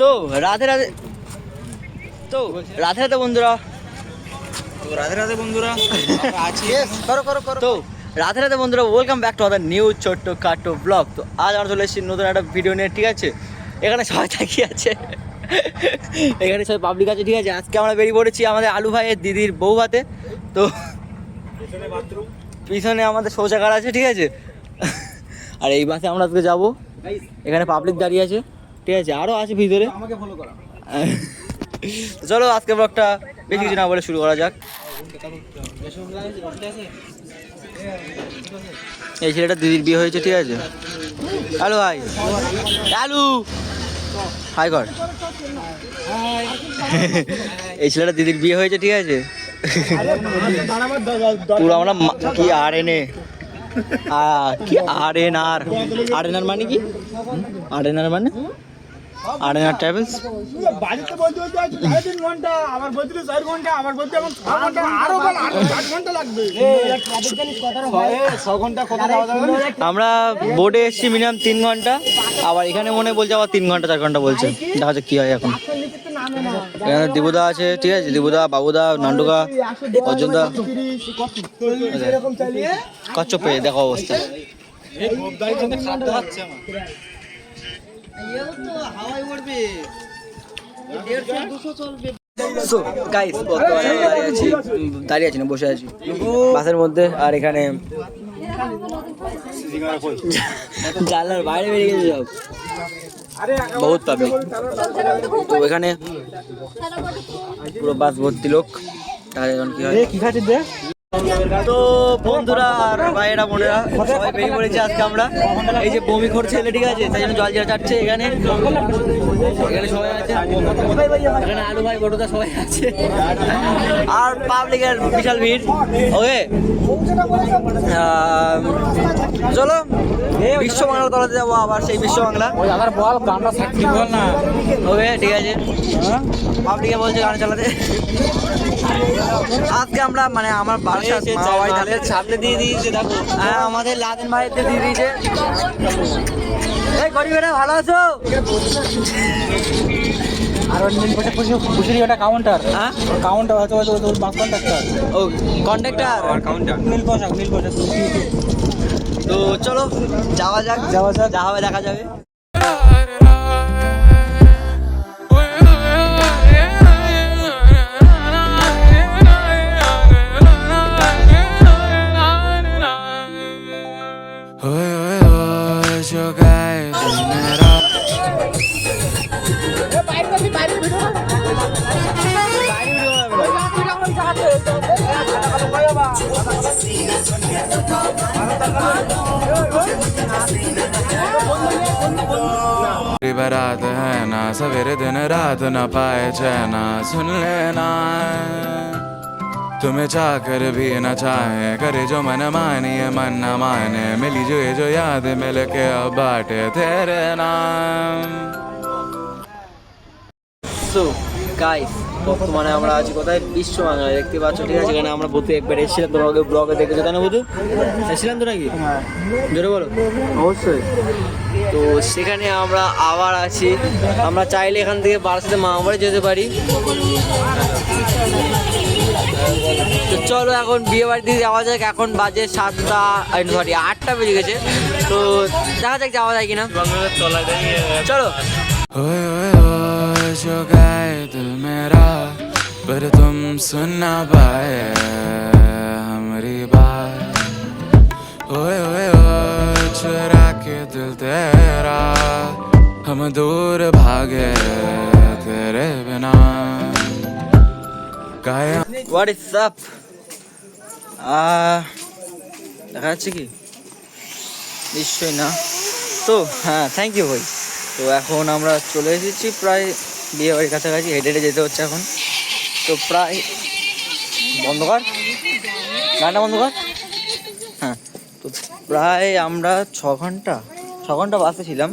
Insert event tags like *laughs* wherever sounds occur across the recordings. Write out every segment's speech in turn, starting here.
তো রাধে রাধে। তো রাধে রাধে বন্ধুরা। তো রাধে রাধে বন্ধুরা আছি। করো করো করো। তো রাধে রাধে বন্ধুরা welcome back to other new ছোট্ট কাটো ব্লগ তো আজ আমরা চলে এসেছি নতুন একটা ভিডিও নিয়ে ঠিক আছে? এখানে সবাই তাকিয়ে আছে। এখানে সবাই পাবলিক আছে ঠিক আছে? আজকে আমরা বেরিয়ে পড়েছি আমাদের আলু ভাইয়ের দিদির বউ হাতে। তো পিছনে আমাদের শৌচাগার আছে ঠিক আছে? আর এই বাসে আমরা আজকে যাব। এখানে পাবলিক দাঁড়িয়ে আছে। ঠিক আছে আরও আছে ভিতরে। আমাকে ফলো করা *laughs* চলো আজকে ব্লগটা বেশি কিছু না বলে শুরু করা যাক। এই ছেলেটা দিদির বিয়ে হয়েছে ঠিক আছে? হ্যালো ভাই। হ্যালো হাই কর। এই ছেলেটা দিদির বিয়ে হয়েছে ঠিক আছে? পুরো আমরা কি আর এন কি আর এন আর আর এন আর মানে কি? আর এন আর মানে? আর এন আর ট্রাভেলস বাড়িতে বলতে বলতে আজ সাড়ে তিন ঘণ্টা আবার বলতে চার ঘণ্টা আবার বলতে এখন ছ ঘণ্টা আরও আট ঘণ্টা লাগবে ছ ঘণ্টা কথা যাবে আমরা বোর্ডে এসেছি মিনিমাম তিন ঘণ্টা আবার এখানে মনে বলছে আবার তিন ঘণ্টা চার ঘণ্টা বলছে দেখা যাক কি হয় এখন এখানে দিবুদা আছে ঠিক আছে দিবুদা বাবুদা নান্ডুদা অর্জুনদা এরকম চালিয়ে কচ্ছপে দেখো অবস্থা। সো গাইস বর্তমানে দাঁড়িয়ে আছি। দাঁড়িয়ে আছি না বসে আছি। বাসের মধ্যে আর এখানে জানলার বাইরে বেরিয়ে গেছে সব। বহুত পাবলিক তো এখানে পুরো বাস ভর্তি লোক। তাহলে এখন কি হয়? কি খাচ্ছিস রে? তো বন্ধুরা আর ভাইয়েরা বোনেরা সবাই বেরিয়ে পড়েছে আজকে আমরা। এই যে বমি করছে ছেলে ঠিক আছে তাই জন্য জল জিরা চাটছে এখানে। এখানে সবাই আছে। এখানে আলু ভাই বড়দা সবাই আছে। আর পাবলিকের বিশাল ভিড়। ওকে? চলো বিশ্ব বাংলার তলাতে যাব আবার সেই বিশ্ব বাংলা। বল গানটা বল না। ওকে ঠিক আছে। পাবলিকে বলছে গান চালাতে। আজকে আমরা মানে আমার বাসার মা ধারে সামনে দিয়ে দিয়েছে দেখো। হ্যাঁ আমাদের লাদেন ভাইতে দিয়ে দিয়েছে এই গরিবেরা ভালো আছো? আর ওটা কাউন্টার হ্যাঁ? কাউন্টার হয়তো হয়তো ওর বাস কন্ট্রাক্টর ও কন্ডাক্টর কাউন্টার নীল পোশাক নীল পোশাক তো চলো যাওয়া যাক। যাওয়া যাক। যা হবে দেখা যাবে। रात your है ना सवेरे दिन रात न पाए चैना सुन लेना। तुम्हें चाहकर भी न चाहे करे जो मन मानिए मन न माने मिली जो ये जो याद मिल के अब बाटे तेरे नाम সো গাইস বর্তমানে আমরা আছি কোথায় বিশ্ব বাংলায় দেখতে পাচ্ছ ঠিক আছে এখানে আমরা বুথে একবার এসেছিলাম তোমরা ওকে ব্লগে দেখেছো তাই না বুধু এসেছিলাম তো নাকি জোরে বলো অবশ্যই তো সেখানে আমরা আবার আছি আমরা চাইলে এখান থেকে বারাসাতে মামাবাড়ি যেতে পারি তো চলো এখন বিয়ে বাড়িতে যাওয়া যাক এখন বাজে সাতটা সরি আটটা বেজে গেছে তো দেখা যাক যাওয়া যায় কিনা চলো ओए ओए ओए जो गाए दिल मेरा पर तुम सुन ना पाए হোয়াট ইজ আপ দেখা যাচ্ছে কি? নিশ্চয়ই না। তো হ্যাঁ থ্যাংক ইউ ভাই তো এখন আমরা চলে এসেছি প্রায় বিয়ে বাড়ির কাছাকাছি, হেঁটে হেঁটে যেতে হচ্ছে এখন। তো প্রায় বন্ধ কর গানটা বন্ধ কর হ্যাঁ তো প্রায় আমরা ছ ঘণ্টা ছ ঘণ্টা বাসে ছিলাম।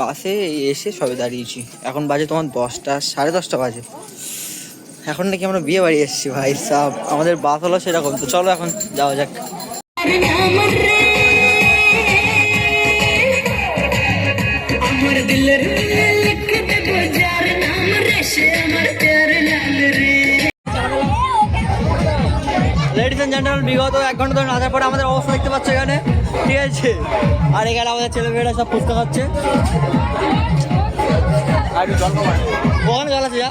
বাসে এসে সবে দাঁড়িয়েছি। এখন বাজে তোমার দশটা, সাড়ে দশটা বাজে। এখন নাকি আমরা বিয়ে বাড়ি এসেছি ভাই সব। আমাদের বাস হলো সেরকম। তো চলো এখন যাওয়া যাক। লেডিস এন্ড বিগত এক ঘণ্টা ধরে আসার পরে আমাদের অবস্থা দেখতে পাচ্ছ এখানে। ঠিক আছে? আর এখানে আমাদের ছেলেমেয়েরা সব পুস্তক খাচ্ছে। কখন যা।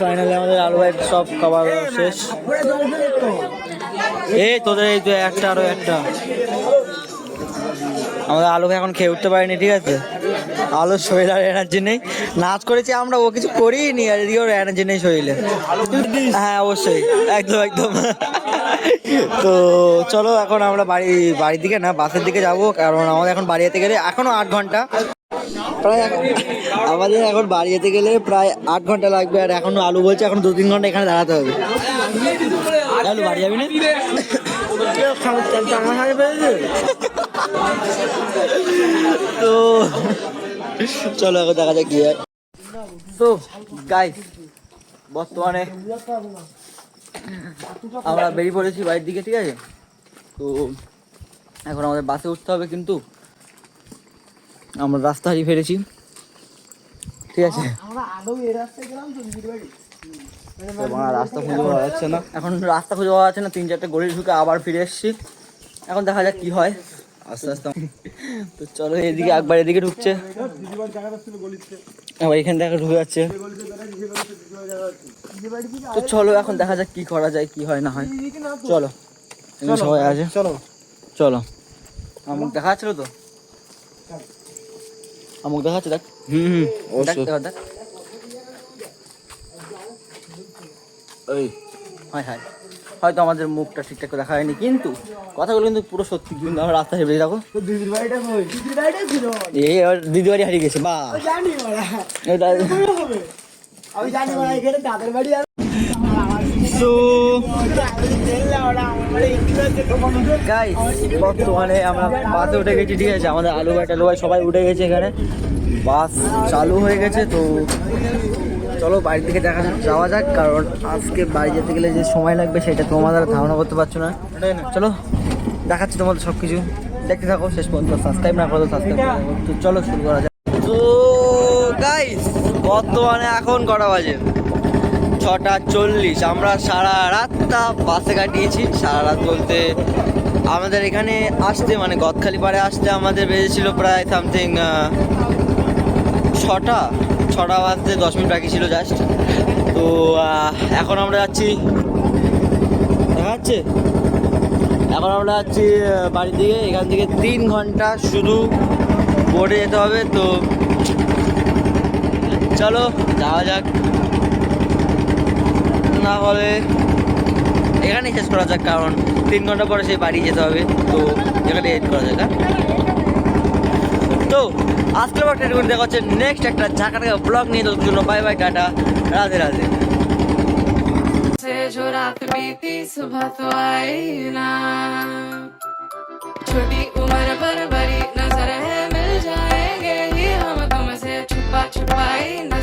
ফাইনালি আমাদের আলু ভাই সব খাবার শেষ। এই তোদের এই তো একটা, আরও একটা। আমাদের আলু এখন খেয়ে উঠতে পারিনি, ঠিক আছে? আলু শরীর আর এনার্জি নেই। নাচ করেছি আমরা, ও কিছু করিনি, আর এদিকে ওর এনার্জি নেই শরীরে। হ্যাঁ অবশ্যই। একদম একদম। তো চলো, এখন আমরা বাড়ি, বাড়ির দিকে না, বাসের দিকে যাব, কারণ আমাদের এখন বাড়ি যেতে গেলে এখনও আট ঘণ্টা। প্রায় আমাদের এখন বাড়ি যেতে গেলে প্রায় আট ঘণ্টা লাগবে, আর এখনও আলু বলছে এখন দু তিন ঘণ্টা এখানে দাঁড়াতে হবে। আলু বাড়ি যাবি না? তো চলো এখন দেখা যাক কি তো গাইস বর্তমানে আমরা বেরিয়ে পড়েছি বাড়ির দিকে, ঠিক আছে? তো এখন আমাদের বাসে উঠতে হবে কিন্তু। আমরা রাস্তা হারিয়ে ফেলেছি। ঠিক আছে? রাস্তা খুঁজে পাওয়া যাচ্ছে না। এখন রাস্তা খুঁজে পাওয়া যাচ্ছে না তিন চারটে গড়ি ঢুকে আবার ফিরে এসেছি। এখন দেখা যাক কি হয়। আস্তে আস্তে। তো চলো এদিকে একবার এদিকে ঢুকছে। আবার এখান থেকে ঢুকে যাচ্ছে। তো চলো এখন দেখা যাক কি করা যায় কি হয় না হয়। চলো। সবাই আছে। চলো। চলো। আমার দেখা যাচ্ছিল তো? আমুক দেখা যাচ্ছে দেখ। হুম হুম। দেখ দেখ ওই হয় হয়। হয়তো আমাদের মুখটা ঠিকঠাক করে দেখা হয়নি কিন্তু কথাগুলো কিন্তু পুরো সত্যি কিন্তু আমরা রাস্তায় হেঁটে দেখো দিদির বাড়িটা কই? দিদির বাড়িটা ছিল এই এবার দিদি বাড়ি হারিয়ে গেছে বা জানি ওরা এটা আমি জানি ওরা এখানে তাদের বাড়ি মানুষ গাইস বর্তমানে আমরা বাসে উঠে গেছি, ঠিক আছে? আমাদের আলু ভাই টালু ভাই সবাই উঠে গেছে এখানে। বাস চালু হয়ে গেছে, তো চলো বাড়ির দিকে দেখা যাওয়া যাক, কারণ আজকে বাড়ি যেতে গেলে যে সময় লাগবে সেটা তোমাদের ধারণা করতে পারছ না। চলো, দেখাচ্ছি তোমাদের সব কিছু দেখতে থাকো, শেষ পর্যন্ত সাবস্ক্রাইব না করো সাবস্ক্রাইব তো চলো, শুরু করা যাক। তো গাইস বর্তমানে এখন কটা বাজে? ছটা চল্লিশ। আমরা সারা রাতটা বাসে কাটিয়েছি, সারা রাত বলতে আমাদের এখানে আসতে মানে গদখালি পাড়ে আসতে আমাদের বেজেছিল প্রায় সামথিং ছটা ছটা বাজতে দশ মিনিট বাকি ছিল জাস্ট তো এখন আমরা যাচ্ছি, দেখা যাচ্ছে? এখন আমরা যাচ্ছি বাড়ির দিকে, এখান থেকে তিন ঘণ্টা শুধু বোর্ডে যেতে হবে, তো চলো, যাওয়া যাক। না হলে এখানেই শেষ করা যাক, কারণ তিন ঘণ্টা পরে সেই বাড়ি যেতে হবে। তো এখানে এড করা যাক হ্যাঁ? তো আজকের একটা রেকর্ড দেখা হচ্ছে নেক্সট একটা ঝাঁকা ঝাঁকাটাকে ব্লগ নিয়ে। তোর জন্য bye bye tata, Radhe Radhe. जो रात बीती सुबह तो आई ना छोटी उम्र पर बड़ी नजर है मिल जाएंगे ही हम तुमसे छुपा छुपाई ना